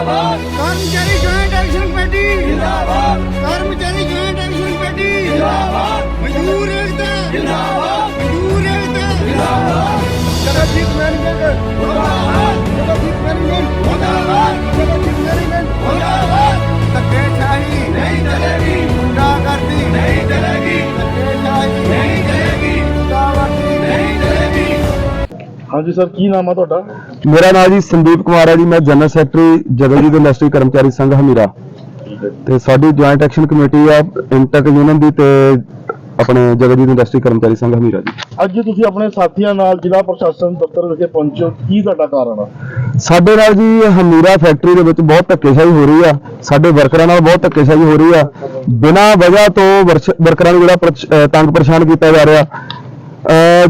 ਜਿੰਦਾਬਾਦ। ਕਰਮਚਾਰੀ joint action committee. ਜਿੰਦਾਬਾਦ। ਕਰਮਚਾਰੀ ਜੁਆਇੰਟ ਐਕਸ਼ਨ ਕਮੇਟੀ। ਜਿੰਦਾਬਾਦ। ਮਜ਼ਦੂਰ ਏਕਤਾ ਜਿੰਦਾਬਾਦ। ਮਜ਼ਦੂਰ ਏਕਤਾ ਜਿੰਦਾਬਾਦ। ਜਗਤਜੀਤ ਮੈਨੇਜਮੈਂਟ। ਜਿੰਦਾਬਾਦ। ਜਗਤਜੀਤ ਮੈਨੇਜਮੈਂਟ। ਜਿੰਦਾਬਾਦ। ਜਗਤਜੀਤ ਮੈਨੇਜਮੈਂਟ। ਜਿੰਦਾਬਾਦ। ਹਾਂਜੀ ਸਰ ਕੀ ਨਾਮ ਆ ਤੁਹਾਡਾ? ਮੇਰਾ ਨਾਮ ਜੀ ਸੰਦੀਪ ਕੁਮਾਰ ਹੈ ਜੀ ਮੈਂ ਜਨਰਲ ਸੈਕਟਰੀ ਜਗਲਜੀਤ ਇੰਡਸਟਰੀ ਕਰਮਚਾਰੀ ਸੰਘ ਹਮੀਰਾ। ਤੇ ਸਾਡੀ ਜੁਆਇੰਟ ਐਕਸ਼ਨ ਕਮੇਟੀ ਆ ਇੰਟਕ ਯੂਨੀਅਨ ਦੀ ਤੇ ਆਪਣੇ ਜਗਲਜੀਤ ਇੰਡਸਟਰੀ ਕਰਮਚਾਰੀ ਸੰਘ ਹਮੀਰਾ ਜੀ। ਅੱਜ ਤੁਸੀਂ ਆਪਣੇ ਸਾਥੀਆਂ ਨਾਲ ਜ਼ਿਲ੍ਹਾ ਪ੍ਰਸ਼ਾਸਨ ਦਫ਼ਤਰ ਵਿਖੇ ਪਹੁੰਚੇ ਕੀ ਤੁਹਾਡਾ ਕਾਰਨ ਆ? ਸਾਡੇ ਨਾਲ ਜੀ ਹਮੀਰਾ ਫੈਕਟਰੀ ਦੇ ਵਿੱਚ ਬਹੁਤ ਧੱਕੇਸ਼ਾਹੀ ਹੋ ਰਹੀ ਆ। ਸਾਡੇ ਵਰਕਰਾਂ ਨਾਲ ਬਹੁਤ ਧੱਕੇਸ਼ਾਹੀ ਹੋ ਰਹੀ ਆ। ਬਿਨਾਂ ਵਜ੍ਹਾ ਤੋਂ ਵਰਕਰਾਂ ਨੂੰ ਜਿਹੜਾ ਤੰਗ ਪਰੇਸ਼ਾਨ ਕੀਤਾ ਜਾ ਰਿਹਾ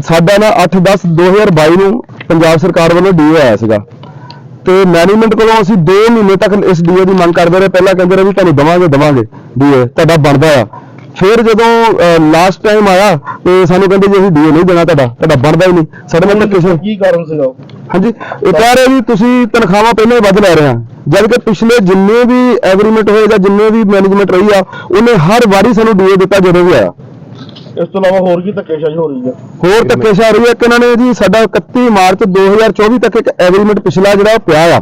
ਸਾਡਾ ਨਾ 8/10 2022 ਨੂੰ ਪੰਜਾਬ ਸਰਕਾਰ ਵੱਲੋਂ ਡੀਓ ਆਇਆ ਸੀਗਾ। ਤੇ ਮੈਨੇਜਮੈਂਟ ਕੋਲੋਂ ਅਸੀਂ 2 ਮਹੀਨੇ ਤੱਕ ਇਸ ਡੀਓ ਦੀ ਮੰਗ ਕਰਦੇ ਰਹੇ। ਪਹਿਲਾਂ ਕਹਿੰਦੇ ਰਹੇ ਵੀ ਤੁਹਾਨੂੰ ਦਵਾਂਗੇ ਦਵਾਂਗੇ ਡੀਓ ਤੁਹਾਡਾ ਬਣਦਾ ਆ। ਫਿਰ ਜਦੋਂ ਲਾਸਟ ਟਾਈਮ ਆਇਆ ਤੇ ਸਾਨੂੰ ਕਹਿੰਦੇ ਜੀ ਅਸੀਂ ਡੀਓ ਨਹੀਂ ਦੇਣਾ ਤੁਹਾਡਾ ਤੁਹਾਡਾ ਬਣਦਾ ਹੀ ਨਹੀਂ। ਸਾਡੇ ਨਾਲ ਧੱਕੇਸ਼ਾਹੀ ਕੀ ਕਾਰਨ ਸੀਗਾ? ਹਾਂਜੀ ਇਹ ਕਹਿ ਰਹੇ ਵੀ ਤੁਸੀਂ ਤਨਖਾਹਾਂ ਪਹਿਲਾਂ ਹੀ ਵੱਧ ਲੈ ਰਹੇ ਆ। ਜਦ ਕਿ ਪਿਛਲੇ ਜਿੰਨੇ ਵੀ ਐਗਰੀਮੈਂਟ ਹੋਏ ਜਾਂ ਜਿੰਨੇ ਵੀ ਮੈਨੇਜਮੈਂਟ ਰਹੀ ਆ ਉਹਨੇ ਹਰ ਵਾਰੀ ਸਾਨੂੰ ਡੀਓ ਦਿੱਤਾ ਜਦੋਂ ਵੀ ਆਇਆ। ਇਸ ਤੋਂ ਇਲਾਵਾ ਹੋਰ ਕੀ ਧੱਕੇਸ਼ਾਹੀ ਹੋ ਰਹੀ ਹੈ। ਹੋਰ ਧੱਕੇਸ਼ਾਹੀ ਰਹੀ ਹੈ ਕਿ ਇਹਨਾਂ ਨੇ ਜੀ ਸਾਡਾ 31 ਮਾਰਚ 2024 ਤੱਕ ਇੱਕ ਐਗਰੀਮੈਂਟ ਪਿਛਲਾ ਜਿਹੜਾ ਉਹ ਪਿਆ ਆ।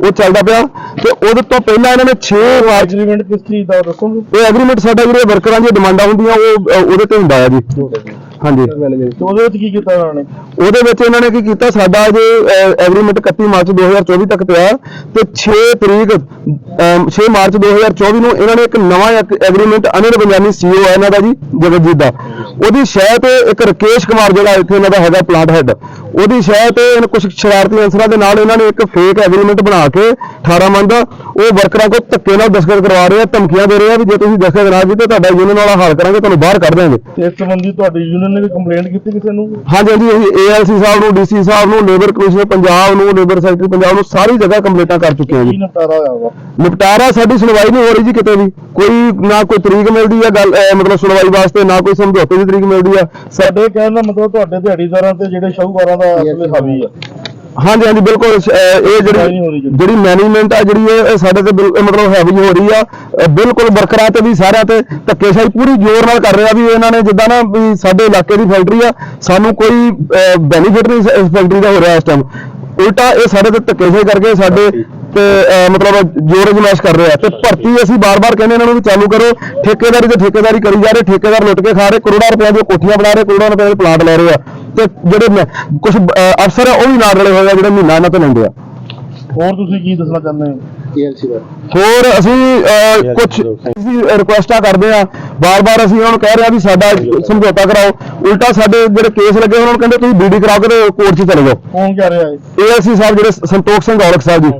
ਉਹ ਚੱਲਦਾ ਪਿਆ ਤੇ ਉਹਦੇ ਤੋਂ ਪਹਿਲਾਂ ਇਹਨਾਂ ਨੇ 6 ਮਾਰਚ ਐਗਰੀਮੈਂਟ ਕਿਸ ਚੀਜ਼ ਦਾ ਦੱਸੋਗੇ? ਇਹ ਐਗਰੀਮੈਂਟ ਸਾਡਾ ਜਿਹੜੇ ਵਰਕਰਾਂ ਦੀਆਂ ਡਿਮਾਂਡਾਂ ਹੁੰਦੀਆਂ ਉਹ ਉਹਦੇ ਤੇ ਹੁੰਦਾ ਆ ਜੀ। ਹਾਂਜੀ। ਤੇ ਉਹਦੇ ਵਿੱਚ ਕੀ ਕੀਤਾ ਇਹਨਾਂ ਨੇ? ਉਹਦੇ ਵਿੱਚ ਇਹਨਾਂ ਨੇ ਕੀ ਕੀਤਾ? ਸਾਡਾ ਜੇ ਐਗਰੀਮੈਂਟ 31 ਮਾਰਚ 2024 ਤੱਕ ਪਿਆ ਤੇ 6 ਤਰੀਕ ਅਮ, 6 ਮਾਰਚ 2024 ਨੂੰ ਇਹਨਾਂ ਨੇ ਇੱਕ ਨਵਾਂ ਐਗਰੀਮੈਂਟ ਅਨਿਲ ਪੰਜਾਨੀ ਸੀਓ ਹੈ ਇਹਨਾਂ ਦਾ ਜੀ ਜਗਤਜੀਤ ਦਾ। ਉਹਦੀ ਸ਼ਹਿ ਤੇ ਇੱਕ ਰਕੇਸ਼ ਕੁਮਾਰ ਜਿਹੜਾ ਇੱਥੇ ਇਹਨਾਂ ਦਾ ਹੈਗਾ ਪਲਾਂਟ ਹੈਡ ਉਹਦੀ ਸ਼ਹਿ ਤੇ ਇਹਨਾਂ ਕੁਝ ਸ਼ਰਾਰਤੀ ਅਨਸਰਾਂ ਦੇ ਨਾਲ ਇਹਨਾਂ ਨੇ ਇੱਕ ਫੇਕ ਐਗਰੀਮੈਂਟ ਬਣਾ ਕੇ 18 ਮੰਨ ਦਾ ਉਹ ਵਰਕਰਾਂ ਕੋਲ ਧੱਕੇ ਨਾਲ ਦਸਤਖਤ ਕਰਵਾ ਰਹੇ ਆ ਧਮਕੀਆਂ ਦੇ ਰਹੇ ਆ ਵੀ ਜੇ ਤੁਸੀਂ ਦਸਤਖਤ ਨਾ ਕੀਤੇ ਤੁਹਾਡਾ ਯੂਨੀਅਨ ਵਾਲਾ ਹਾਲ ਕਰਾਂਗੇ ਤੁਹਾਨੂੰ ਬਾਹਰ ਕੱਢ ਦਿਆਂਗੇ। ਤੇ ਇਸ ਸੰਬੰਧੀ ਤੁਹਾਡੀ ਯੂਨੀਅਨ ਨੇ ਵੀ ਕੰਪਲੇਂਟ ਕੀਤੀ ਕਿਸੇ ਨੂੰ? ਹਾਂਜੀ ਹਾਂਜੀ ਅਸੀਂ ਏਐਲਸੀ ਸਾਹਿਬ ਨੂੰ ਡੀਸੀ ਸਾਹਿਬ ਨੂੰ ਲੇਬਰ ਕਮਿਸ਼ਨਰ ਪੰਜਾਬ ਨੂੰ ਲੇਬਰ ਸੈਕਟਰੀ ਪੰਜਾਬ ਨੂੰ ਸਾਰੀ ਜਗ੍ਹਾ ਕੰਪਲੇਂਟਾਂ ਕਰ ਚੁੱਕੇ ਹਾਂ ਕੀ ਜੀ ਨਿਪਟਾਰਾ ਹੋਇਆ ਵਾ? ਨਿਪਟਾਰਾ ਸਾਡੀ ਸੁਣਵਾਈ ਨਹੀਂ ਹੋ ਰਹੀ ਜੀ ਕਿਤੇ ਵੀ। ਕੋਈ ਨਾ ਕੋਈ ਤਰੀਕ ਮਿਲਦੀ ਆ ਗੱਲ ਅਹ ਮਤਲਬ ਸੁਣਵਾਈ ਵਾਸਤੇ ਨਾ ਕੋਈ ਸਮਝੌਤੇ ਦੀ ਤਰੀਕ ਮਿਲਦੀ ਆ। ਸਾਡੇ ਕਹਿਣ ਦਾ ਮਤਲਬ ਤੁਹਾਡੇ ਦਿਹਾੜੀਦਾਰਾਂ ਤੇ ਜਿਹੜੇ ਸ਼ਾਹੂਕਾਰਾਂ ਦਾ ਅਸਲ ਹਾਵੀ ਆ। ਹਾਂਜੀ ਹਾਂਜੀ ਬਿਲਕੁਲ ਅਹ ਇਹ ਜਿਹੜੀ। ਜਿਹੜੀ ਮੈਨੇਜਮੈਂਟ ਆ ਜਿਹੜੀ ਇਹ ਇਹ ਸਾਡੇ ਤੇ ਬਿਲ- ਮਤਲਬ ਹੈਵੀ ਹੋ ਰਹੀ ਆ। ਅਹ ਬਿਲਕੁਲ ਵਰਕਰਾਂ ਤੇ ਵੀ ਸਾਰਿਆਂ ਤੇ ਧੱਕੇਸ਼ਾਹੀ ਪੂਰੀ ਜ਼ੋਰ ਨਾਲ ਕਰ ਰਿਹਾ ਵੀ ਇਹਨਾਂ ਨੇ ਜਿੱਦਾਂ ਨਾ ਵੀ ਸਾਡੇ ਇਲਾਕੇ ਦੀ ਫੈਕਟਰੀ ਆ ਸਾਨੂੰ ਕੋਈ ਬੈਨੀਫਿਟ ਨਹੀਂ ਇਸ ਫੈਕਟਰੀ ਦਾ ਹੋ ਰਿਹਾ ਇਸ ਟਾਈਮ ਉਲਟਾ ਇਹ ਸਾਡੇ ਤੇ ਧੱਕੇਸ਼ਾਹੀ ਕਰਕੇ ਸਾਡੇ ਤੇ ਅਹ ਮਤਲਬ ਜੋਰ ਅਜਮਾਇਸ਼ ਕਰ ਰਿਹਾ। ਤੇ ਭਰਤੀ ਅਸੀਂ ਬਾਰ-ਬਾਰ ਕਹਿੰਦੇ ਇਹਨਾਂ ਨੂੰ ਵੀ ਚਾਲੂ ਕਰੋ। ਠੇਕੇਦਾਰੀ ਤੇ ਠੇਕੇਦਾਰੀ ਕਰੀ ਜਾ ਰਹੇ ਠੇਕੇਦਾਰ ਲੁੱਟ ਕੇ ਖਾ ਰਹੇ ਕਰੋੜਾਂ ਰੁਪਏ ਦੀਆਂ ਕੋਠੀਆਂ ਬਣਾ ਰਹੇ ਕਰੋੜਾਂ ਰੁਪਏ ਦੇ ਪਲਾਂਟ ਲੈ ਰਹੇ ਆ। ਤੇ ਜਿਹੜੇ ਕੁਝ ਅਫਸਰ ਆ ਉਹ ਵੀ ਨਾਲ ਰਲੇ ਹੋਏ ਆ ਜਿਹੜੇ ਮਹੀਨਾ ਇਹਨਾਂ ਤੋਂ ਲੈਂਦੇ ਆ। ਹੋਰ ਤੁਸੀਂ ਕੀ ਦੱਸਣਾ ਚਾਹੁੰਦੇ ਹੋ? ਹੋਰ ਅਸੀਂ ਕੁਝ ਅਸੀਂ ਰਿਕੁਐਸਟਾਂ ਕਰਦੇ ਆ। ਬਾਰ-ਬਾਰ ਅਸੀਂ ਉਹਨਾਂ ਨੂੰ ਕਹਿ ਰਹੇ ਆ ਵੀ ਸਾਡਾ ਸਮਝੌਤਾ ਕਰਾਓ। ਉਲਟਾ ਸਾਡੇ ਜਿਹੜੇ ਕੇਸ ਲੱਗੇ ਉਹਨਾਂ ਨੂੰ ਕਹਿੰਦੇ ਤੁਸੀਂ ਬੀਡੀ ਕਰਾਓ ਕੇ ਤੇ ਕੋਰਟ 'ਚ ਚਲੇ ਜਾਓ। ਕੌਣ ਕਹਿ ਰਿਹਾ ਹੈ ਏਐਸਸੀ ਸਾਹਿਬ ਜਿਹੜੇ ਸੰਤੋਖ ਸਿੰਘ ਔਲਖ ਸਾਹਿਬ ਜੀ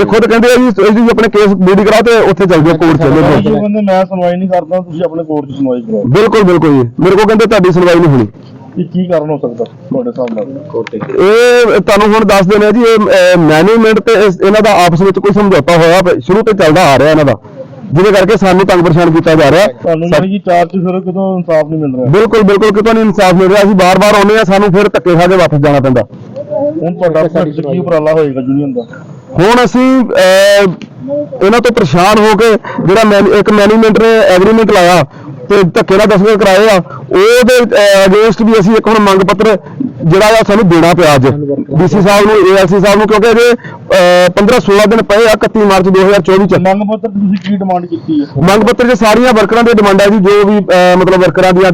ਇਹ ਖੁਦ ਕਹਿੰਦੇ ਆ ਜੀ ਤੁਸੀਂ ਆਪਣੇ ਕੇਸ ਬੀਡੀ ਕਰਾਓ ਤੇ ਉੱਥੇ ਚੱਲ ਜਾਓ ਕੋਰਟ ਚਲੇ। ਜਾਓ ਕਹਿੰਦੇ ਮੈਂ ਸੁਣਵਾਈ ਨਹੀਂ ਕਰਦਾ ਤੁਸੀਂ ਆਪਣੇ ਕੋਰਟ 'ਚ ਸੁਣਵਾਈ ਕਰੋ ਬਿਲਕੁਲ ਬਿਲਕੁਲ ਜੀ। ਮੇਰੇ ਕੋਲ ਕਹਿੰਦੇ ਤੁਹਾਡੀ ਸੁਣਵਾਈ ਨਹੀਂ ਹੋਣੀ। ਇਹ ਕੀ ਕਾਰਨ ਹੋ ਸਕਦਾ ਤੁਹਾਡੇ ਹਿਸਾਬ ਨਾਲ? ਇਹ ਤੁਹਾਨੂੰ ਹੁਣ ਦੱਸ ਦਿੰਦੇ ਆ ਜੀ ਇਹ ਮੈਨੇਜਮੈਂਟ ਤੇ ਇਸ- ਇਹਨਾਂ ਦਾ ਆਪਸ ਵਿੱਚ ਕੋਈ ਸਮਝੌਤਾ ਹੋਇਆ ਪ- ਸ਼ੁਰੂ ਤੋਂ ਚੱਲਦਾ ਆ ਰਿਹਾ ਇਹਨਾਂ ਦਾ। ਜਿਹਦੇ ਕਰਕੇ ਸਾਨੂੰ ਤੰਗ ਪਰੇਸ਼ਾਨ ਕੀਤਾ ਜਾ ਰਿਹਾ। ਤੁਹਾਨੂੰ ਸਾ- ਜਿਹੜੀ ਚਾਰ 'ਚ ਫਿਰ ਕਿਤੋਂ ਇਨਸਾਫ ਨਹੀਂ ਮਿਲ ਰਿਹਾ? ਬਿਲਕੁਲ ਬਿਲਕੁਲ ਕਿਤੋਂ ਨਹੀਂ ਇਨਸਾਫ ਮਿਲ ਰਿਹਾ। ਅਸੀਂ ਬਾਰ-ਬਾਰ ਆਉਂਦੇ ਆ ਸਾਨੂੰ ਫਿਰ ਧੱਕੇ ਖਾ ਕੇ ਵਾਪਸ ਜਾਣਾ ਪੈਂਦਾ। ਹੁਣ ਤੁਹਾਡਾ 'ਚ ਕੀ ਉਪਰਾਲਾ ਹੋਏਗਾ ਯੂਨੀਅਨ ਦਾ? ਹੁਣ ਅਸੀਂ ਅਹ, ਇਹਨਾਂ ਤੋਂ ਪਰੇਸ਼ਾਨ ਹੋ ਕੇ ਜਿਹੜਾ ਮੈਨ- ਇੱਕ ਮੈਨੇਜਮੈਂਟ ਨੇ ਐਗਰੀਮੈਂਟ ਲਾਇਆ ਤੇ ਧੱਕੇ ਨਾਲ ਦਸਤਖਤ ਕਰਾਏ ਆ। ਉਹਦੇ ਅਗੇਂਸਟ ਵੀ ਅਸੀਂ ਇੱਕ ਹੁਣ ਮੰਗ ਪੱਤਰ ਜਿਹੜਾ ਆ ਸਾਨੂੰ ਦੇਣਾ ਪਿਆ ਅੱਜ। ਡੀਸੀ ਸਾਹਿਬ ਨੂੰ ਏਐਲਸੀ ਸਾਹਿਬ ਨੂੰ ਕਿਉਂਕਿ ਅਜੇ 15 16 ਦਿਨ ਪਏ ਆ 31 ਮਾਰਚ 2024 ਚ। ਮੰਗ ਪੱਤਰ ਤੁਸੀਂ ਕੀ ਡਿਮਾਂਡ ਕੀਤੀ ਹੈ? ਮੰਗ ਪੱਤਰ 'ਚ ਸਾਰੀਆਂ ਵਰਕਰਾਂ ਦੀਆਂ ਡਿਮਾਂਡਾਂ ਜੀ ਜੋ ਵੀ ਮਤਲਬ ਵਰਕਰਾਂ ਦੀਆਂ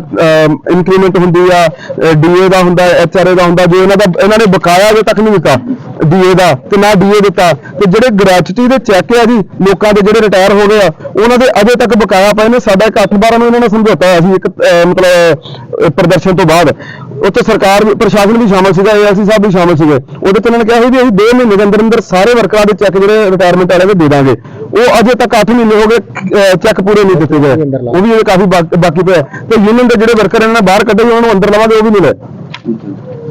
ਇਨਕਰੀਮੈਂਟ ਹੁੰਦੀ ਆ ਡੀਏ ਦਾ ਹੁੰਦਾ ਐਚਆਰਏ ਦਾ ਹੁੰਦਾ ਜੋ ਇਹਨਾਂ ਦਾ ਇਹਨਾਂ ਨੇ ਬਕਾਇਆ ਅਜੇ ਤੱਕ ਨਹੀਂ ਦਿੱਤਾ ਡੀਏ ਦਾ ਤੇ ਨਾ ਡੀਏ ਦਿੱਤਾ। ਤੇ ਜਿਹੜੇ ਗ੍ਰੈਚੁਟੀ ਦੇ ਚੈੱਕ ਆ ਜੀ ਲੋਕਾਂ ਦੇ ਜਿਹੜੇ ਰਿਟਾਇਰ ਹੋ ਗਏ ਆ ਉਹਨਾਂ ਦੇ ਅਜੇ ਤੱਕ ਬਕਾਇਆ ਪਏ ਨੇ ਸਾਡਾ ਇੱਕ 8-12 ਨੂੰ ਇਹਨਾਂ ਨੇ ਸਮਝੌਤਾ ਹੋਇਆ ਸੀ ਇੱਕ ਮਤਲਬ ਪ੍ਰਦਰਸ਼ਨ ਤੋਂ ਬਾਅਦ। ਉੱਥੇ ਸਰਕਾਰ ਵੀ ਪ੍ਰਸ਼ਾਸਨ ਵੀ ਸ਼ਾਮਲ ਸੀਗਾ ਏਐਲਸੀ ਸਾਹਿਬ ਵੀ ਸ਼ਾਮਲ ਸੀਗੇ। ਉਹਦੇ ਤੇ ਇਹਨਾਂ ਨੇ ਕਿਹਾ ਸੀ ਵੀ ਅਸੀਂ 2 ਮਹੀਨੇ ਦੇ ਅੰਦਰ ਅੰਦਰ ਸਾਰੇ ਵਰਕਰਾਂ ਦੇ ਚੈੱਕ ਜਿਹੜੇ ਰਿਟਾਇਰਮੈਂਟ ਵਾਲੇ ਦੇ ਦੇ ਦਾਂਗੇ। ਉਹ ਅਜੇ ਤੱਕ 8 ਮਹੀਨੇ ਹੋ ਗਏ ਚੈੱਕ ਪੂਰੇ ਨਹੀਂ ਦਿੱਤੇ ਗਏ। ਉਹ ਵੀ ਇਹ ਕਾਫੀ ਬਾਕ- ਪਿਆ। ਤੇ ਯੂਨੀਅਨ ਦੇ ਜਿਹੜੇ ਵਰਕਰ ਇਹਨਾਂ ਨੇ ਬਾਹਰ ਕੱਢੇ ਉਹਨਾਂ ਨੂੰ ਅੰਦਰ ਲਵਾਂਗੇ ਉਹ ਵੀ ਨਹੀਂ ਲਏ।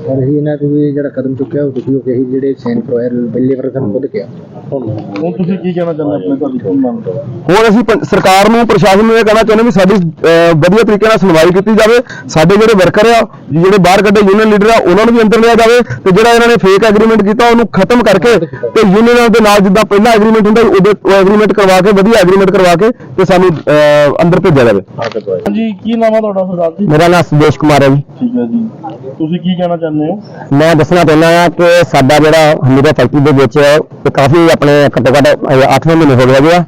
ਔਰ ਇਹ ਇਹਨਾਂ ਤੇ ਵੀ ਜਿਹੜਾ ਕਦਮ ਚੁੱਕਿਆ ਉਹ ਤੁਸੀਂ ਉਹ ਕਹੀ ਜਿਹੜੇ ਸੈਨ ਪ੍ਰੋਇਰ ਬਿੱਲੇ ਵਰਗਨ ਖੁਦ ਕਿਹਾ। ਹੁਣ ਹੁਣ ਤੁਸੀਂ ਕੀ ਕਹਿਣਾ ਚਾਹੁੰਦੇ ਆਪਣੇ ਤੁਹਾਡੀ ਕੀ ਮੰਗ ਹੈ ਹੁਣ ਅਸੀਂ ਪੰ- ਸਰਕਾਰ ਨੂੰ ਪ੍ਰਸ਼ਾਸਨ ਨੂੰ ਇਹ ਕਹਿਣਾ ਚਾਹੁੰਦੇ ਵੀ ਸਾਡੀ ਅਹ, ਵਧੀਆ ਤਰੀਕੇ ਨਾਲ ਸੁਣਵਾਈ ਕੀਤੀ ਜਾਵੇ। ਸਾਡੇ ਜਿਹੜੇ ਵਰਕਰ ਆ ਜਿਹੜੇ ਬਾਹਰ ਕੱਢੇ ਯੂਨੀਅਨ ਲੀਡਰ ਆ ਉਹਨਾਂ ਨੂੰ ਵੀ ਅੰਦਰ ਲਿਆ ਜਾਵੇ ਤੇ ਜਿਹੜਾ ਇਹਨਾਂ ਨੇ ਫੇਕ ਐਗਰੀਮੈਂਟ ਕੀਤਾ ਉਹਨੂੰ ਖਤਮ ਕਰਕੇ ਤੇ ਯੂਨੀਅਨਾਂ ਦੇ ਨਾਲ ਜਿੱਦਾਂ ਪਹਿਲਾਂ ਐਗਰੀਮੈਂਟ ਹੁੰਦਾ ਸੀ, ਉਹਦੇ ਉਹ ਐਗਰੀਮੈਂਟ ਕਰਵਾ ਕੇ ਵਧੀਆ ਐਗਰੀਮੈਂਟ ਕਰਵਾ ਕੇ ਤੇ ਸਾਨੂੰ ਅਹ, ਅੰਦਰ ਭੇਜਿਆ ਜਾਵੇ। ਹਾਂਜੀ ਕੀ ਨਾਮ ਹੈ ਤੁਹਾਡਾ ਸਰਦਾਰ ਜੀ? ਮੇਰਾ ਨਾਮ ਸੁਦੇਸ਼ ਕੁਮਾਰ ਹੈ ਜੀ। ਠੀਕ ਹੈ ਜੀ। ਤੁਸੀਂ ਕੀ ਕਹਿਣਾ ਚਾਹੁੰਦੇ ਹੋ ਮੈਂ ਦੱਸਣਾ ਚਾਹੁੰਦਾ ਹਾਂ ਕਿ ਸਾਡਾ ਜਿਹੜਾ ਹਮੀਰਾ ਫੈਕਟਰੀ ਦੇ ਵਿੱਚ ਇਹ ਕਾਫੀ ਆਪਣੇ ਘੱਟੋ ਘੱਟ 8 ਮਹੀਨੇ ਹੋ ਗਏ ਹੈਗੇ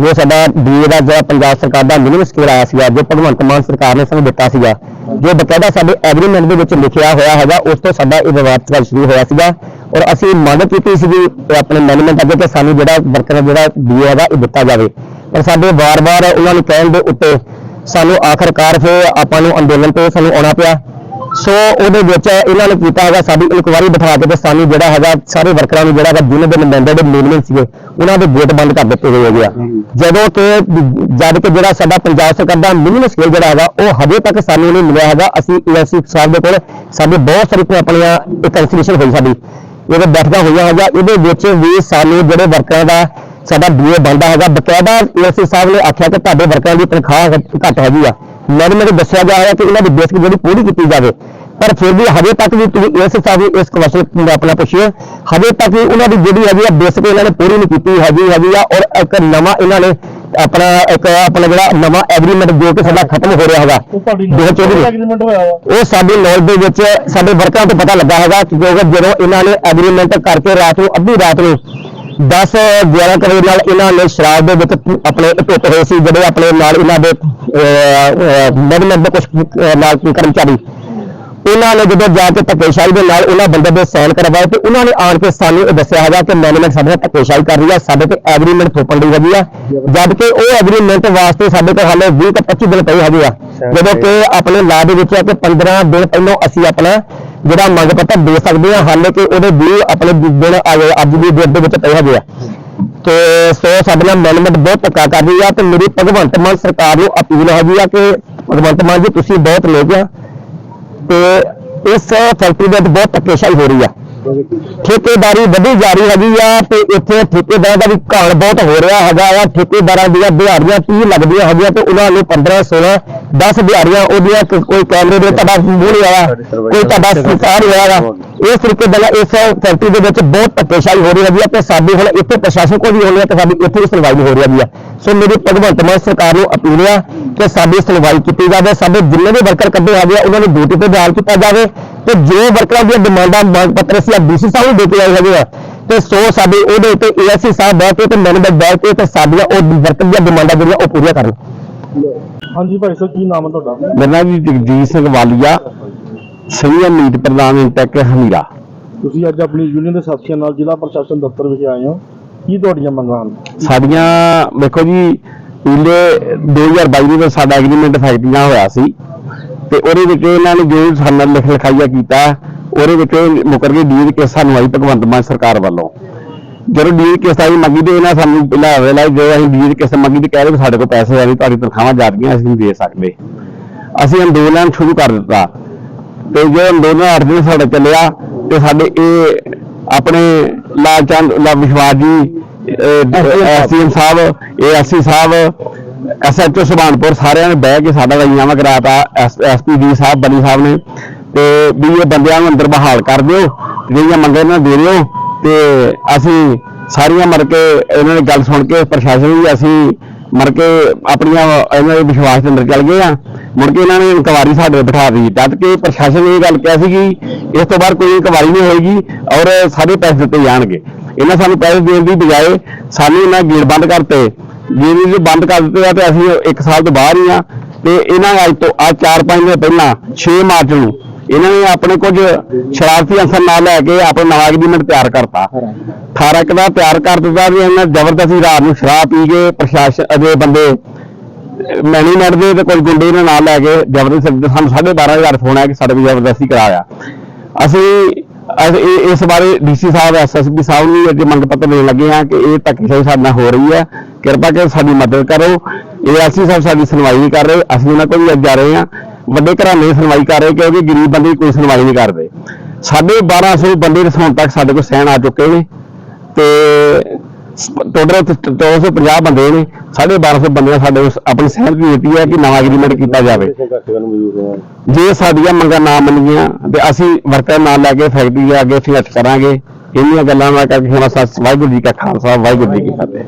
ਜੋ ਸਾਡਾ ਡੀਏ ਦਾ ਜਿਹੜਾ ਪੰਜਾਬ ਸਰਕਾਰ ਦਾ ਮਿਨੀਮਮ ਸਕੇਲ ਆਇਆ ਸੀਗਾ, ਜੋ ਭਗਵੰਤ ਮਾਨ ਸਰਕਾਰ ਨੇ ਸਾਨੂੰ ਦਿੱਤਾ ਸੀਗਾ, ਜੋ ਬਕਾਇਦਾ ਸਾਡੇ ਐਗਰੀਮੈਂਟ ਦੇ ਵਿੱਚ ਲਿਖਿਆ ਹੋਇਆ ਹੈਗਾ, ਉਸ ਤੋਂ ਸਾਡਾ ਇਹ ਵਿਵਾਦ ਚੱਲ ਸ਼ੁਰੂ ਹੋਇਆ ਸੀਗਾ। ਔਰ ਅਸੀਂ ਮੰਗ ਕੀਤੀ ਸੀਗੀ ਆਪਣੇ ਮੈਨੇਜਮੈਂਟ ਅੱਗੇ ਕਿ ਸਾਨੂੰ ਜਿਹੜਾ ਵਰਕਰ ਜਿਹੜਾ ਡੀਏ ਹੈਗਾ, ਇਹ ਦਿੱਤਾ ਜਾਵੇ। ਪਰ ਸਾਡੇ ਵਾਰ-ਵਾਰ ਉਹਨਾਂ ਨੂੰ ਕਹਿਣ ਦੇ ਉੱਤੇ ਸਾਨੂੰ ਆਖਰਕਾਰ ਫਿਰ ਆਪਾਂ ਨੂੰ ਅੰਦੋਲਨ ਤੇ ਸਾਨੂੰ ਆਉਣਾ ਪਿਆ। ਸੋ ਉਹਦੇ ਵਿੱਚ ਇਹਨਾਂ ਨੇ ਕੀਤਾ ਹੈਗਾ ਸਾਡੀ ਇਨਕੁਆਰੀ ਬਿਠਾ ਕੇ ਤੇ ਸਾਨੂੰ ਜਿਹੜਾ ਹੈਗਾ ਸਾਰੇ ਵਰਕਰਾਂ ਨੂੰ ਜਿਹੜਾ ਹੈਗਾ ਜਿਨ੍ਹਾਂ ਦੇ ਨੁਮਾਇੰਦੇ ਦੇ ਮੇਨਮੈਂਟ ਸੀਗੇ ਉਹਨਾਂ ਦੇ ਗੇਟ ਬੰਦ ਕਰ ਦਿੱਤੇ ਹੋਏ ਹੈਗੇ ਆ। ਜਦੋਂ ਕਿ ਜਦ ਕਿ ਜਿਹੜਾ ਸਾਡਾ ਪੰਜਾਬ ਸਰਕਾਰ ਦਾ ਮਿਨੀਮਮ ਸਕੇਲ ਜਿਹੜਾ ਹੈਗਾ ਉਹ ਹਜੇ ਤੱਕ ਸਾਨੂੰ ਨਹੀਂ ਮਿਲਿਆ ਹੈਗਾ। ਅਸੀਂ ਏਐਸਸੀ ਸਾਹਿਬ ਦੇ ਕੋਲ ਸਾਡੇ ਬਹੁਤ ਸਾਰੀ ਆਪਣੀਆਂ ਕੰਸਲੀਸ਼ਨ ਹੋਈ ਸਾਡੀ। ਇਹਦੇ ਬੈਠਕਾਂ ਹੋਈਆਂ ਹੈਗਾ ਇਹਦੇ ਵਿੱਚ ਵੀ ਸਾਨੂੰ ਜਿਹੜੇ ਵਰਕਰਾਂ ਦਾ ਸਾਡਾ ਡੀਏ ਬਣਦਾ ਹੈਗਾ ਬਕਾਇਦਾ ਏਐਸਸੀ ਸਾਹਿਬ ਨੇ ਆਖਿਆ ਕਿ ਤੁਹਾਡੇ ਵਰਕਰਾਂ ਦੀ ਤਨਖਾਹ ਘੱਟ ਹੈਗੀ ਆ। ਮੈਨੂੰ ਮੈਨੂੰ ਦੱਸਿਆ ਗਿਆ ਹੈ ਕਿ ਇਹਨਾਂ ਦੀ ਬੇਸਿਕ ਜਿਹੜੀ ਪੂਰੀ ਕੀਤੀ ਜਾਵੇ। ਪਰ ਫਿਰ ਵੀ ਹਜੇ ਤੱਕ ਵੀ ਤੁਸੀਂ ਇਸ ਸਾਹਿਬ ਨੂੰ ਇਸ ਕੁਐਸਚਨ ਆਪਣਾ ਪੁੱਛਿਓ। ਹਜੇ ਤੱਕ ਵੀ ਉਹਨਾਂ ਦੀ ਜਿਹੜੀ ਹੈਗੀ ਆ ਬੇਸਿਕ ਇਹਨਾਂ ਨੇ ਪੂਰੀ ਨਹੀਂ ਕੀਤੀ ਹੈਗੀ ਹੈਗੀ ਆ ਔਰ ਇੱਕ ਨਵਾਂ ਇਹਨਾਂ ਨੇ ਆਪਣਾ ਇੱਕ ਆਪਣਾ ਜਿਹੜਾ ਨਵਾਂ ਐਗਰੀਮੈਂਟ ਜੋ ਕਿ ਸਾਡਾ ਖਤਮ ਹੋ ਰਿਹਾ ਹੈਗਾ। ਉਹ ਤੁਹਾਡੀ ਦੋ ਹਜ਼ਾਰ ਚੌਵੀ ਐਗਰੀਮੈਂਟ ਹੋਇਆ ਉਹ ਸਾਡੀ ਨੌਲੇਜ ਦੇ ਵਿੱਚ ਸਾਡੇ ਵਰਕਰਾਂ ਤੋਂ ਪਤਾ ਲੱਗਾ ਹੈਗਾ ਕਿ ਜਦੋਂ ਇਹਨਾਂ ਨੇ ਐਗਰੀਮੈਂਟ ਕਰਕੇ ਰਾਤ ਨੂੰ ਅੱਧੀ ਰਾਤ ਨੂੰ 10 11 ਕੁ ਵਜੇ ਨਾਲ ਇਹਨਾਂ ਨੇ ਸ਼ਰਾਬ ਦੇ ਵਿੱਚ ਆਪਣੇ ਧੁੱਤ ਹੋਏ ਸੀ ਜਿਹੜੇ ਆਪਣੇ ਨਾਲ ਇਹਨਾਂ ਦੇ ਮੈਨੇਜਮੈਂਟ ਦੇ ਕੁਝ ਨਾਲ ਕਰਮਚਾਰੀ। ਉਹਨਾਂ ਨੇ ਜਦੋਂ ਜਾ ਕੇ ਧੱਕੇਸ਼ਾਹੀ ਦੇ ਨਾਲ ਉਹਨਾਂ ਬੰਦੇ ਦੇ ਸਾਈਨ ਕਰਵਾਏ ਤੇ ਉਹਨਾਂ ਨੇ ਆਣ ਕੇ ਸਾਨੂੰ ਇਹ ਦੱਸਿਆ ਹੈਗਾ ਕਿ ਮੈਨੇਜਮੈਂਟ ਸਾਡੇ ਨਾਲ ਧੱਕੇਸ਼ਾਹੀ ਕਰ ਰਹੀ ਹੈ ਸਾਡੇ ਤੇ ਐਗਰੀਮੈਂਟ ਥੋਪਣ ਦੀ ਹੈਗੀ ਆ ਜਦ ਕਿ ਉਹ ਐਗਰੀਮੈਂਟ ਵਾਸਤੇ ਸਾਡੇ ਕੋਲ ਹਾਲੇ 20 ਤੋਂ 25 ਦਿਨ ਪਏ ਹੈਗੇ ਆ। ਜਦੋਂ ਕਿ ਆਪਣੇ ਲਾਅ ਦੇ ਵਿੱਚ ਹੈ ਕਿ 15 ਦਿਨ ਪਹਿਲਾਂ ਅਸੀਂ ਆਪਣਾ ਜਿਹੜਾ ਮੰਗ ਪੱਤਰ ਦੇ ਸਕਦੇ ਹਾਂ, ਹਾਲੇ ਕਿ ਉਹਦੇ ਵੀ ਆਪਣੇ ਦਿਨ ਆਏ ਅੱਜ ਦੀ ਡੇਟ ਦੇ ਵਿੱਚ ਪਏ ਹੈਗੇ ਆ। ਤੇ ਸੋ ਸਾਡੇ ਨਾਲ ਮੈਨੇਜਮੈਂਟ ਬਹੁਤ ਧੱਕਾ ਕਰ ਰਹੀ ਆ ਤੇ ਮੇਰੀ ਭਗਵੰਤ ਮਾਨ ਸਰਕਾਰ ਨੂੰ ਅਪੀਲ ਹੈਗੀ ਆ ਕਿ ਭਗਵੰਤ ਮਾਨ ਜੀ, ਤੁਸੀਂ ਬਹੁਤ ਲੋਕ ਆ ਤੇ ਇਸ ਫੈਕਟਰੀ ਦੇ ਵਿੱਚ ਬਹੁਤ ਧੱਕੇਸ਼ਾਹੀ ਹੋ ਰਹੀ ਆ। ਠੇਕੇਦਾਰੀ ਵਧੀ ਜਾ ਰਹੀ ਹੈਗੀ ਆ ਤੇ ਇੱਥੇ ਠੇਕੇਦਾਰਾਂ ਦਾ ਵੀ ਘਾਣ ਬਹੁਤ ਹੋ ਰਿਹਾ ਹੈਗਾ ਆ। ਠੇਕੇਦਾਰਾਂ ਦੀਆਂ ਦਿਹਾੜੀਆਂ 30 ਲੱਗਦੀਆਂ ਹੈਗੀਆਂ ਤੇ ਉਹਨਾਂ ਨੂੰ 15 16 10 ਦਿਹਾੜੀਆਂ ਉਹਦੀਆਂ ਕੋਈ ਕੈਮਰੇ ਦੇ ਤੁਹਾਡਾ ਮੂੰਹ ਨਹੀਂ ਆਇਆ, ਕੋਈ ਤੁਹਾਡਾ ਸਰਕਾਰ ਨਹੀਂ ਆਇਆ। ਇਸ ਤਰੀਕੇ ਦੇ ਨਾਲ ਇਸ ਫੈਕਟਰੀ ਦੇ ਵਿੱਚ ਬਹੁਤ ਧੱਕੇਸ਼ਾਹੀ ਹੋ ਰਹੀ ਹੈਗੀ ਆ ਤੇ ਸਾਡੀ ਹੁਣ ਇੱਥੇ ਪ੍ਰਸ਼ਾਸਨ ਕੋਲ ਵੀ ਹੋਣੀ ਹੈ ਤੇ ਸਾਡੀ ਇੱਥੇ ਵੀ ਸੁਣਵਾਈ ਹੋ ਰਹੀ ਹੈਗੀ ਆ। ਸੋ ਮੇਰੀ ਭਗਵੰਤ ਮਾਨ ਸਰਕਾਰ ਨੂੰ ਅਪੀਲ ਆ ਕਿ ਸਾਡੀ ਸੁਣਵਾਈ ਕੀਤੀ ਜਾਵੇ, ਸਾਡੇ ਜਿੰਨੇ ਵੀ ਵਰਕਰ ਕੱਢੇ ਹੈਗੇ ਆ, ਉਹਨਾਂ ਨੂੰ ਡਿਊਟੀ ਤੇ ਬਹਾਲ ਕੀਤਾ ਜਾਵੇ। ਤੇ ਜੋ ਵਰਕਰਾਂ ਦੀਆਂ ਡਿਮਾਂਡਾਂ ਮੰਗ ਪੱਤਰ ਅਸੀਂ ਡੀਸੀ ਸਾਹਿਬ ਨੂੰ ਦੇ ਕੇ ਆਏ ਹੈਗੇ ਆ ਤੇ ਸੋ ਸਾਡੇ ਉਹਦੇ ਉੱਤੇ ਏਐਸਸੀ ਸਾਹਿਬ ਬੈਠ ਕੇ ਤੇ ਮੈਨੇਜਰ ਬੈਠ ਕੇ ਤੇ ਸਾਡੀਆਂ ਉਹ ਵਰਕਰ ਦੀਆਂ ਡਿਮਾਂਡਾਂ ਜਿਹੜੀਆਂ ਉਹ ਪੂਰੀਆਂ ਕਰਨ। ਹਾਂਜੀ ਭਾਈ ਸਾਹਿਬ ਕੀ ਨਾਮ ਹੈ ਤੁਹਾਡਾ? ਮੇਰਾ ਨਾਮ ਜੀ ਜਗਜੀਤ ਸਿੰਘ ਵਾਲੀਆ ਸੀਨੀਅਰ ਮੀਤ ਪ੍ਰਧਾਨ ਇੰਟੈਕ ਹਮੀਰਾ ਤੁਸੀਂ ਅੱਜ ਆਪਣੀ ਯੂਨੀਅਨ ਦੇ ਸਾਥੀਆਂ ਨਾਲ ਜ਼ਿਲ੍ਹਾ ਪ੍ਰਸ਼ਾਸਨ ਦਫ਼ਤਰ ਵਿਖੇ ਆਏ ਹੋ। ਕੀ ਤੁਹਾਡੀਆਂ ਮੰਗਾਂ ਹਨ? ਸਾਡੀਆਂ ਵੇਖੋ ਜੀ ਪਿਛਲੇ 2022 ਦੇ ਵਿੱਚ ਸਾਡਾ ਐਗਰੀਮੈਂਟ ਫੈਕਟਰੀਆਂ ਹੋਇਆ ਸੀ। ਤੇ ਉਹਦੇ ਵਿੱਚ ਇਹਨਾਂ ਨੇ ਜੋ ਸਾਨੂੰ ਲਿਖ ਲਿਖਾਈਆ ਕੀਤਾ ਉਹਦੇ ਵਿੱਚ ਮੁਕਰ ਕੇ ਡੀਲ ਕੇ ਸਾਨੂੰ ਆਈ ਭਗਵੰਤ ਮਾਨ ਸਰਕਾਰ ਵੱਲੋਂ। ਜਦੋਂ ਡੀਲ ਕਿਸ ਆਈ ਮੰਗੀ ਤੇ ਇਹਨਾਂ ਸਾਨੂੰ ਪਹਿਲਾਂ ਵੇਲਾ ਜੋ ਅਸੀਂ ਡੀਲ ਕਿਸ ਮੰਗੀ ਤੇ ਕਹਿ ਰਹੇ ਸਾਡੇ ਕੋਲ ਪੈਸੇ ਨਹੀਂ ਤੁਹਾਡੀ ਤਨਖਾਹਾਂ ਜਾ ਰਹੀਆਂ ਅਸੀਂ ਨਹੀਂ ਦੇ ਸਕਦੇ। ਅਸੀਂ ਅੰਦੋਲਨ ਸ਼ੁਰੂ ਕਰ ਦਿੱਤਾ। ਤੇ ਜੋ ਅੰਦੋਲਨ ਅੱਠ ਦਿਨ ਸਾਡਾ ਚੱਲਿਆ ਤੇ ਸਾਡੇ ਇਹ ਆਪਣੇ ਲਾਲ ਚੰਦ ਲਾ ਵਿਸ਼ਵਾਸ ਜੀ S M Sahib A S C Sahib S H O Subhanpur ਸਾਰਿਆਂ ਨੇ ਬਹਿ ਕੇ ਸਾਡਾ ਰਾਜੀਨਾਮਾ ਕਰਾਤਾ ਐਸਪੀਡੀ ਸਾਹਿਬ ਬਲੀ ਸਾਹਿਬ ਨੇ। ਤੇ ਵੀ ਇਹ ਬੰਦਿਆਂ ਨੂੰ ਅੰਦਰ ਬਹਾਲ ਕਰ ਦਿਓ ਜਿਹੜੀਆਂ ਮੰਗਾਂ ਇਹਨਾਂ ਦੇ ਦਿਓ, ਤੇ ਅਸੀਂ ਸਾਰੀਆਂ ਮਰ ਕੇ ਇਹਨਾਂ ਨੇ ਗੱਲ ਸੁਣ ਕੇ ਪ੍ਰਸ਼ਾਸਨ ਵੀ ਅਸੀਂ ਮਰ ਕੇ ਆਪਣੀਆਂ, ਇਹਨਾਂ ਦੇ ਵਿਸ਼ਵਾਸ ਦੇ ਅੰਦਰ ਚੱਲ ਗਏ ਆ ਮੁੜ ਕੇ ਇਹਨਾਂ ਨੇ ਇਨਕੁਆਰੀ ਸਾਡੇ ਬਿਠਾ ਦਿੱਤੀ। ਜਦ ਕਿ ਪ੍ਰਸ਼ਾਸਨ ਨੇ ਇਹ ਗੱਲ ਕਿਹਾ ਸੀਗੀ, ਇਸ ਤੋਂ ਬਾਅਦ ਕੋਈ ਇਨਕੁਆਰੀ ਨਹੀਂ ਹੋਏਗੀ ਔਰ ਸਾਰੇ ਪੈਸੇ ਦਿੱਤੇ ਜਾਣਗੇ। ਇਹਨਾਂ ਸਾਨੂੰ ਪੈਸੇ ਦੇਣ ਦੀ ਬਜਾਏ ਸਾਨੂੰ ਇਹਨਾਂ ਗੇਟ ਬੰਦ ਕਰਤੇ। ਗੇਟ ਜੇ ਬੰਦ ਕਰ ਦਿੱਤੇ ਆ ਤੇ ਅਸੀਂ ਇੱਕ ਸਾਲ ਤੋਂ ਬਾਹਰ ਹੀ ਆ ਤੇ ਇਹਨਾਂ ਅੱਜ ਤੋਂ ਆ 4-5 ਦਿਨ ਪਹਿਲਾਂ 6 ਮਾਰਚ ਨੂੰ, ਇਹਨਾਂ ਨੇ ਆਪਣੇ ਕੁਝ ਸ਼ਰਾਰਤੀ ਅੰਸਰ ਨਾਲ ਲੈ ਕੇ ਆਪਣਾ ਨਵਾਂ ਐਗਰੀਮੈਂਟ ਤਿਆਰ ਕਰਤਾ। 18 ਇੱਕ ਦਾ ਤਿਆਰ ਕਰ ਦਿੱਤਾ ਵੀ ਇਹਨਾਂ ਜ਼ਬਰਦਸਤੀ ਰਾਤ ਨੂੰ ਸ਼ਰਾਬ ਪੀ ਕੇ ਪ੍ਰਸ਼ਾਸਨ ਦੇ ਬੰਦੇ ਮੈਨੇਜਮੈਂਟ ਦੇ ਤੇ ਕੋਈ ਗੁੰਡੇ ਇਹਨਾਂ ਨਾਲ ਲੈ ਕੇ ਜ਼ਬਰਦਸਤੀ, ਸਾਨੂੰ 12500 ਫੋਨ ਆਇਆ ਕਿ ਸਾਡੇ ਵੀ ਜ਼ਬਰਦਸਤੀ ਕਰਾਇਆ। ਅਸੀਂ ਇਸ ਬਾਰੇ ਡੀਸੀ ਸਾਹਿਬ ਐਸਐਸਪੀ ਸਾਹਿਬ ਨੂੰ ਵੀ ਅੱਜ ਮੰਗ ਪੱਤਰ ਦੇਣ ਲੱਗੇ ਹਾਂ ਕਿ ਇਹ ਧੱਕੇਸ਼ਾਹੀ ਸਾਡੇ ਨਾਲ ਹੋ ਰਹੀ ਹੈ। ਕਿਰਪਾ ਕਰਕੇ ਸਾਡੀ ਮਦਦ ਕਰੋ। ਏਆਰਸੀ ਸਾਹਿਬ ਸਾਡੀ ਸੁਣਵਾਈ ਨਹੀਂ ਕਰ ਰਹੇ। ਅਸੀਂ ਉਹਨਾਂ ਕੋਲ ਵੀ ਅੱਜ ਜਾ ਰਹੇ ਹਾਂ। ਵੱਡੇ ਘਰਾਣੇ ਦੀ ਸੁਣਵਾਈ ਕਰ ਰਹੇ ਕਿਉਂਕਿ ਗਰੀਬ ਬੰਦੇ ਦੀ ਕੋਈ ਸੁਣਵਾਈ ਨਹੀਂ ਕਰਦੇ। ਸਾਡੇ 1200 ਬੰਦੇ ਦੇ ਹੁਣ ਤੱਕ ਸਾਡੇ ਕੋਲ ਸਹਿਣ ਆ ਚੁੱਕੇ ਨੇ। ਤੇ ਟੋਟਲ 250 ਬੰਦੇ ਨੇ 1250 ਬੰਦੇ ਸਾਡੇ ਆਪਣੀ ਸਹਿਣ ਦੀ ਦਿੱਤੀ ਹੈ ਕਿ ਨਵਾਂ ਐਗਰੀਮੈਂਟ ਕੀਤਾ ਜਾਵੇ। ਜੇ ਸਾਡੀਆਂ ਮੰਗਾਂ ਨਾ ਮੰਨੀਆਂ ਤੇ ਅਸੀਂ ਵਰਕਰ ਨਾਲ ਲੈ ਕੇ ਫੈਕਟਰੀ ਅੱਗੇ ਸੰਘਰਸ਼ ਕਰਾਂਗੇ। ਇੰਨੀਆਂ ਗੱਲਾਂ ਨਾਲ ਕਰਕੇ ਹੁਣ ਵਾਹਿਗੁਰੂ ਜੀ ਕਾ ਖਾਲਸਾ ਵਾਹਿਗੁਰੂ ਜੀ ਕੀ ਫਤਿਹ।